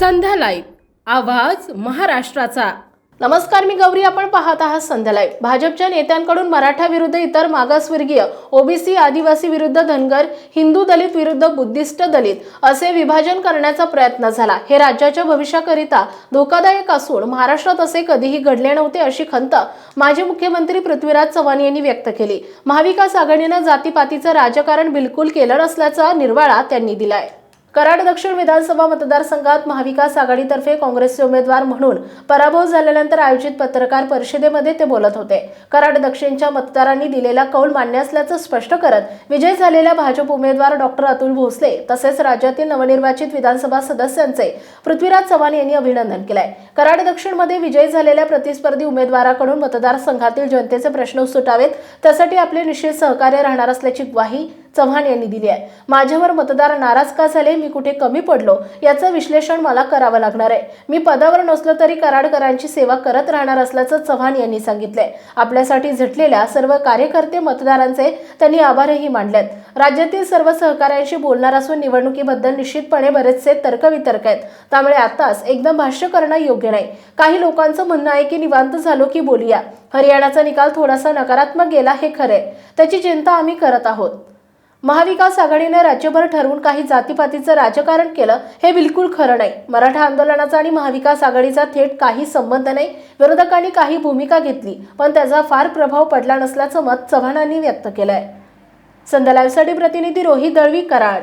संध्या live आवाज महाराष्ट्राचा. नमस्कार मी गौरी. आपण पाहत आहात संध्या लाईव्ह. भाजपच्या नेत्यांकडून मराठा विरुद्ध इतर मागासवर्गीय ओबीसी आदिवासी विरुद्ध धनगर हिंदू दलित विरुद्ध बुद्धिस्ट दलित असे विभाजन करण्याचा प्रयत्न झाला. हे राज्याच्या भविष्याकरिता धोकादायक असून महाराष्ट्रात असे कधीही घडले नव्हते अशी खंत माजी मुख्यमंत्री पृथ्वीराज चव्हाण यांनी व्यक्त केली. महाविकास आघाडीनं जातीपातीचं राजकारण बिलकुल केलं नसल्याचा निर्वाळा त्यांनी दिलाय. कराड दक्षिण विधानसभा मतदारसंघात महाविकास आघाडीतर्फे काँग्रेसचे उमेदवार म्हणून पराभव झाल्यानंतर आयोजित पत्रकार परिषदेमध्ये ते बोलत होते. कराड दक्षिणच्या मतदारांनी दिलेला कौल मान्य असल्याचं स्पष्ट करत विजय झालेल्या भाजप उमेदवार डॉक्टर अतुल भोसले तसेच राज्यातील नवनिर्वाचित विधानसभा सदस्यांचे पृथ्वीराज चव्हाण यांनी अभिनंदन केलंय. कराड दक्षिणमध्ये विजयी झालेल्या प्रतिस्पर्धी उमेदवाराकडून मतदारसंघातील जनतेचे प्रश्न सुटावेत त्यासाठी आपले निश्चित सहकार्य राहणार असल्याची ग्वाही चव्हाण यांनी दिली आहे. माझ्यावर मतदार नाराज का झाले? मी कुठे कमी पडलो? याचं विश्लेषण मला करावं लागणार आहे. मी पदावर नसलो तरी कराडकरांची सेवा करत राहणार असल्याचं चव्हाण यांनी सांगितलंय. आपल्यासाठी झटलेल्या सर्व कार्यकर्ते मतदारांचे त्यांनी आभारही मानलेत. राज्यातील सर्व सहकाऱ्यांशी बोलणार असून निवडणुकीबद्दल निश्चितपणे बरेचसे तर्कवितर्क आहेत. त्यामुळे आताच एकदम भाष्य करणं योग्य नाही काही लोकांचं म्हणणं आहे की निवांत झालो की बोलूया. हरियाणाचा निकाल थोडासा नकारात्मक गेला हे खरे त्याची चिंता आम्ही करत आहोत. महाविकास आघाडीने राज्यभर ठरवून काही जातीपातीचं राजकारण केलं हे बिलकुल खरं नाही. मराठा आंदोलनाचा आणि महाविकास आघाडीचा थेट काही संबंध नाही. विरोधकांनी काही भूमिका घेतली पण त्याचा फार प्रभाव पडला नसल्याचं मत चव्हाणांनी व्यक्त केलंय. संध्या लाईव्हसाठी प्रतिनिधी रोहित दळवी कराड.